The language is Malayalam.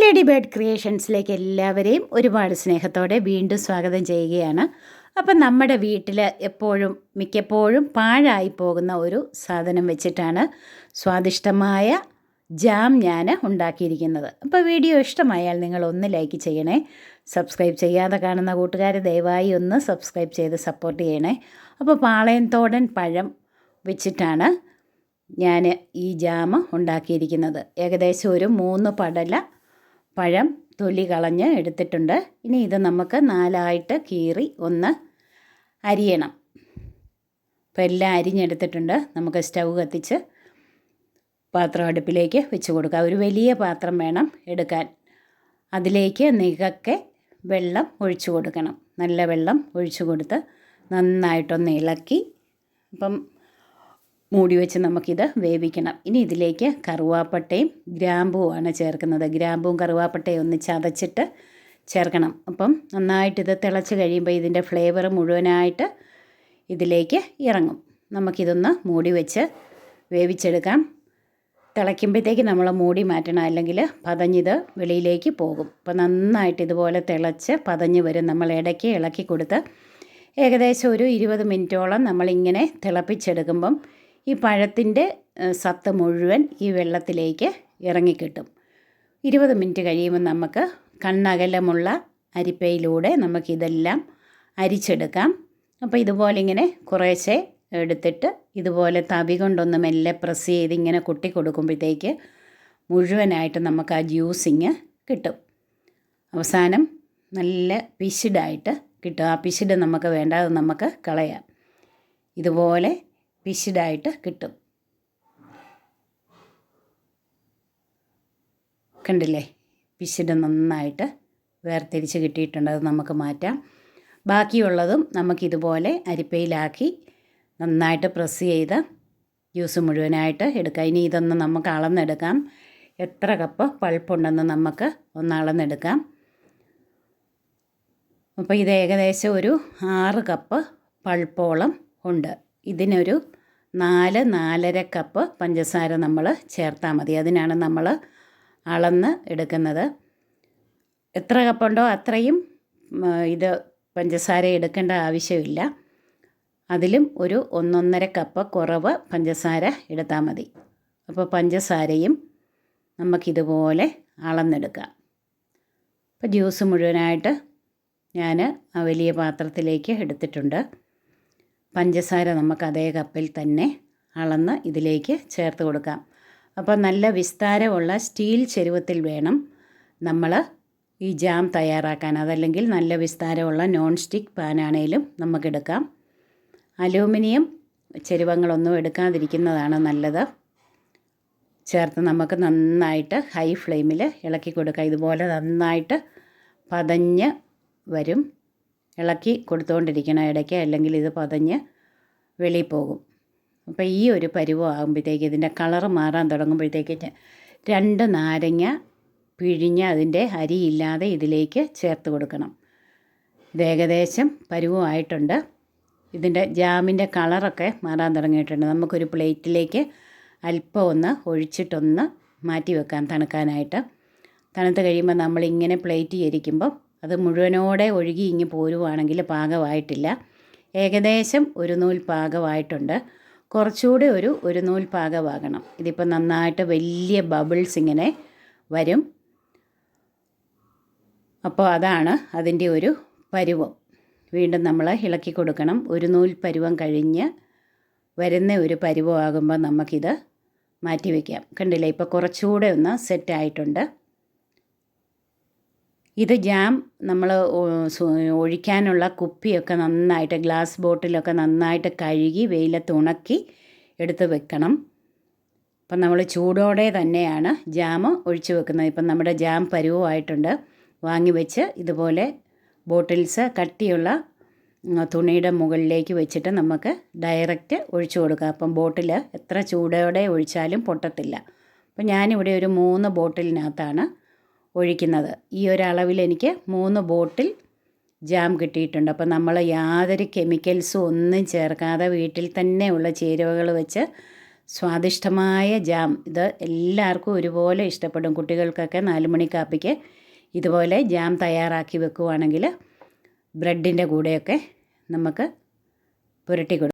ലേഡി ബേർഡ് ക്രിയേഷൻസിലേക്ക് എല്ലാവരെയും ഒരുപാട് സ്നേഹത്തോടെ വീണ്ടും സ്വാഗതം ചെയ്യുകയാണ്. അപ്പം നമ്മുടെ വീട്ടിൽ എപ്പോഴും മിക്കപ്പോഴും പാഴായി പോകുന്ന ഒരു സാധനം വെച്ചിട്ടാണ് സ്വാദിഷ്ടമായ ജാം ഞാൻ ഉണ്ടാക്കിയിരിക്കുന്നത്. അപ്പോൾ വീഡിയോ ഇഷ്ടമായാൽ നിങ്ങൾ ഒന്ന് ലൈക്ക് ചെയ്യണേ. സബ്സ്ക്രൈബ് ചെയ്യാതെ കാണുന്ന കൂട്ടുകാർ ദയവായി ഒന്ന് സബ്സ്ക്രൈബ് ചെയ്ത് സപ്പോർട്ട് ചെയ്യണേ. അപ്പോൾ പാളയംതോടൻ പഴം വെച്ചിട്ടാണ് ഞാൻ ഈ ജാം ഉണ്ടാക്കിയിരിക്കുന്നത്. ഏകദേശം ഒരു മൂന്ന് പടല പഴം തൊലി കളഞ്ഞ് എടുത്തിട്ടുണ്ട്. ഇനി ഇത് നമുക്ക് നാലായിട്ട് കീറി ഒന്ന് അരിയണം. അപ്പോൾ എല്ലാം അരിഞ്ഞെടുത്തിട്ടുണ്ട്. നമുക്ക് സ്റ്റൗ കത്തിച്ച് പാത്രം അടുപ്പിലേക്ക് വെച്ച് കൊടുക്കാം. ഒരു വലിയ പാത്രം വേണം എടുക്കാൻ. അതിലേക്ക് നികക്കെ വെള്ളം ഒഴിച്ചു കൊടുക്കണം. നല്ല വെള്ളം ഒഴിച്ചു കൊടുത്ത് നന്നായിട്ടൊന്ന് ഇളക്കി. അപ്പം മൂടി വെച്ച് നമുക്കിത് വേവിക്കണം. ഇനി ഇതിലേക്ക് കറുവാപ്പട്ടയും ഗ്രാമ്പുവാണ് ചേർക്കുന്നത്. ഗ്രാമ്പും കറുവാപ്പട്ടയും ഒന്ന് ചതച്ചിട്ട് ചേർക്കണം. അപ്പം നന്നായിട്ട് ഇത് തിളച്ച് കഴിയുമ്പോൾ ഇതിന്റെ ഫ്ലേവർ മുഴുവനായിട്ട് ഇതിലേക്ക് ഇറങ്ങും. നമുക്കിതൊന്ന് മൂടി വെച്ച് വേവിച്ചെടുക്കാം. തിളയ്ക്കുമ്പോഴത്തേക്ക് നമ്മൾ മൂടി മാറ്റണം. അല്ലെങ്കിൽ പതഞ്ഞിത് വെളിയിലേക്ക് പോകും. അപ്പോൾ നന്നായിട്ട് ഇതുപോലെ തിളച്ച് പതഞ്ഞ് വരും. നമ്മൾ ഇടയ്ക്ക് ഇളക്കി കൊടുത്ത് ഏകദേശം ഒരു ഇരുപത് മിനിറ്റോളം നമ്മളിങ്ങനെ തിളപ്പിച്ചെടുക്കുമ്പം ഈ പഴത്തിന്റെ സത്ത് മുഴുവൻ ഈ വെള്ളത്തിലേക്ക് ഇറങ്ങിക്കിട്ടും. ഇരുപത് മിനിറ്റ് കഴിയുമ്പോൾ നമുക്ക് കണ്ണകലമുള്ള അരിപ്പയിലൂടെ നമുക്കിതെല്ലാം അരിച്ചെടുക്കാം. അപ്പോൾ ഇതുപോലെ ഇങ്ങനെ കുറേശ്ശെ എടുത്തിട്ട് ഇതുപോലെ തവി കൊണ്ടൊന്ന് മെല്ലെ പ്രസ് ചെയ്ത് ഇങ്ങനെ കുട്ടി കൊടുക്കുമ്പോഴത്തേക്ക് മുഴുവനായിട്ട് നമുക്ക് ആ ജ്യൂസിങ് കിട്ടും. അവസാനം നല്ല പിശിഡായിട്ട് കിട്ടും. ആ പിശിഡ് നമുക്ക് വേണ്ടാതെ നമുക്ക് കളയാം. ഇതുപോലെ പിശിഡായിട്ട് കിട്ടും. കണ്ടില്ലേ? പിശിഡ് നന്നായിട്ട് വേർതിരിച്ച് കിട്ടിയിട്ടുണ്ട്. അത് നമുക്ക് മാറ്റാം. ബാക്കിയുള്ളതും നമുക്കിതുപോലെ അരിപ്പയിലാക്കി നന്നായിട്ട് പ്രസ് ചെയ്ത് ജ്യൂസ് മുഴുവനായിട്ട് എടുക്കാം. ഇനി ഇതൊന്ന് നമുക്ക് അളന്നെടുക്കാം. എത്ര കപ്പ് പൾപ്പുണ്ടെന്ന് നമുക്ക് ഒന്ന് അളന്നെടുക്കാം. അപ്പോൾ ഇത് ഏകദേശം ഒരു ആറ് കപ്പ് പൾപ്പോളം ഉണ്ട്. ഇതിനൊരു നാല് നാലര കപ്പ് പഞ്ചസാര നമ്മൾ ചേർത്താൽ മതി. അതിനാണ് നമ്മൾ അളന്ന് എടുക്കുന്നത്. എത്ര കപ്പുണ്ടോ അത്രയും ഇത് പഞ്ചസാര എടുക്കേണ്ട ആവശ്യമില്ല. അതിലും ഒരു ഒന്നൊന്നര കപ്പ് കുറവ് പഞ്ചസാര എടുത്താൽ മതി. അപ്പോൾ പഞ്ചസാരയും നമുക്കിതുപോലെ അളന്നെടുക്കാം. അപ്പോൾ ജ്യൂസ് മുഴുവനായിട്ട് ഞാൻ ആ വലിയ പാത്രത്തിലേക്ക് എടുത്തിട്ടുണ്ട്. പഞ്ചസാര നമുക്ക് അതേ കപ്പിൽ തന്നെ അളന്ന് ഇതിലേക്ക് ചേർത്ത് കൊടുക്കാം. അപ്പോൾ നല്ല വിസ്താരമുള്ള സ്റ്റീൽ ചെരുവത്തിൽ വേണം നമ്മൾ ഈ ജാം തയ്യാറാക്കാൻ. അതല്ലെങ്കിൽ നല്ല വിസ്താരമുള്ള നോൺ സ്റ്റിക്ക് പാനാണേലും നമുക്കെടുക്കാം അലൂമിനിയം ചെരുവങ്ങളൊന്നും എടുക്കാതിരിക്കുന്നതാണ് നല്ലത്. ചേർത്ത് നമുക്ക് നന്നായിട്ട് ഹൈ ഫ്ലെയിമിൽ ഇളക്കി കൊടുക്കുക ഇതുപോലെ നന്നായിട്ട് പതഞ്ഞ് വരും. ഇളക്കി കൊടുത്തുകൊണ്ടിരിക്കണം ഇടയ്ക്ക് അല്ലെങ്കിൽ ഇത് പതഞ്ഞ് വെളിയിൽ പോകും. അപ്പോൾ ഈ ഒരു പരുവം ആകുമ്പോഴത്തേക്ക് ഇതിന്റെ കളറ് മാറാൻ തുടങ്ങുമ്പോഴത്തേക്ക് രണ്ട് നാരങ്ങ പിഴിഞ്ഞ് അതിന്റെ അരിയില്ലാതെ ഇതിലേക്ക് ചേർത്ത് കൊടുക്കണം. ഇത് ഏകദേശം പരുവമായിട്ടുണ്ട് ഇതിന്റെ ജാമിന്റെ കളറൊക്കെ മാറാൻ തുടങ്ങിയിട്ടുണ്ട്. നമുക്കൊരു പ്ലേറ്റിലേക്ക് അല്പം ഒന്ന് ഒഴിച്ചിട്ടൊന്ന് മാറ്റി വെക്കാം തണുക്കാനായിട്ട്. തണുത്ത് കഴിയുമ്പോൾ നമ്മളിങ്ങനെ പ്ലേറ്റ് ചരിക്കുമ്പോൾ അത് മുഴുവനോടെ ഒഴുകി ഇങ്ങ് പോരുവാണെങ്കിൽ പാകമായിട്ടില്ല. ഏകദേശം ഒരു നൂൽ പാകമായിട്ടുണ്ട്. കുറച്ചുകൂടി ഒരു ഒരു നൂൽ പാകമാകണം. ഇതിപ്പോൾ നന്നായിട്ട് വലിയ ബബിൾസ് ഇങ്ങനെ വരും. അപ്പോൾ അതാണ് അതിന്റെ ഒരു പരുവം. വീണ്ടും നമ്മൾ ഇളക്കി കൊടുക്കണം. ഒരു നൂൽ പരുവം കഴിഞ്ഞ് വരുന്ന ഒരു പരുവമാകുമ്പോൾ നമുക്കിത് മാറ്റി വയ്ക്കാം കണ്ടില്ലേ? ഇപ്പോൾ കുറച്ചുകൂടെ ഒന്ന് സെറ്റായിട്ടുണ്ട് ഇത് ജാം നമ്മൾ ഒഴിക്കാനുള്ള കുപ്പിയൊക്കെ നന്നായിട്ട് ഗ്ലാസ് ബോട്ടിലൊക്കെ നന്നായിട്ട് കഴുകി വെയിലത്ത് ഉണക്കി എടുത്ത് വെക്കണം. അപ്പം നമ്മൾ ചൂടോടെ തന്നെയാണ് ജാം ഒഴിച്ചു വെക്കുന്നത്. ഇപ്പം നമ്മുടെ ജാം പരുവമായിട്ടുണ്ട്. വാങ്ങി വെച്ച് ഇതുപോലെ ബോട്ടിൽസ് കട്ടിയുള്ള തുണിയുടെ മുകളിലേക്ക് വെച്ചിട്ട് നമുക്ക് ഡയറക്റ്റ് ഒഴിച്ചു കൊടുക്കാം. അപ്പം ബോട്ടിൽ എത്ര ചൂടോടെ ഒഴിച്ചാലും പൊട്ടത്തില്ല. അപ്പം ഞാനിവിടെ ഒരു മൂന്ന് ബോട്ടിലിനകത്താണ് ഒഴിക്കുന്നത്. ഈ ഒരളവിൽ എനിക്ക് മൂന്ന് ബോട്ടിൽ ജാം കിട്ടിയിട്ടുണ്ട്. അപ്പോൾ നമ്മൾ യാതൊരു കെമിക്കൽസും ഒന്നും ചേർക്കാതെ വീട്ടിൽ തന്നെ ഉള്ള ചേരുവകൾ വെച്ച് സ്വാദിഷ്ടമായ ജാം. ഇത് എല്ലാവർക്കും ഒരുപോലെ ഇഷ്ടപ്പെടും. കുട്ടികൾക്കൊക്കെ നാലുമണി കാപ്പിക്ക് ഇതുപോലെ ജാം തയ്യാറാക്കി വെക്കുവാണെങ്കിൽ ബ്രെഡിന്റെ കൂടെയൊക്കെ നമുക്ക് പുരട്ടി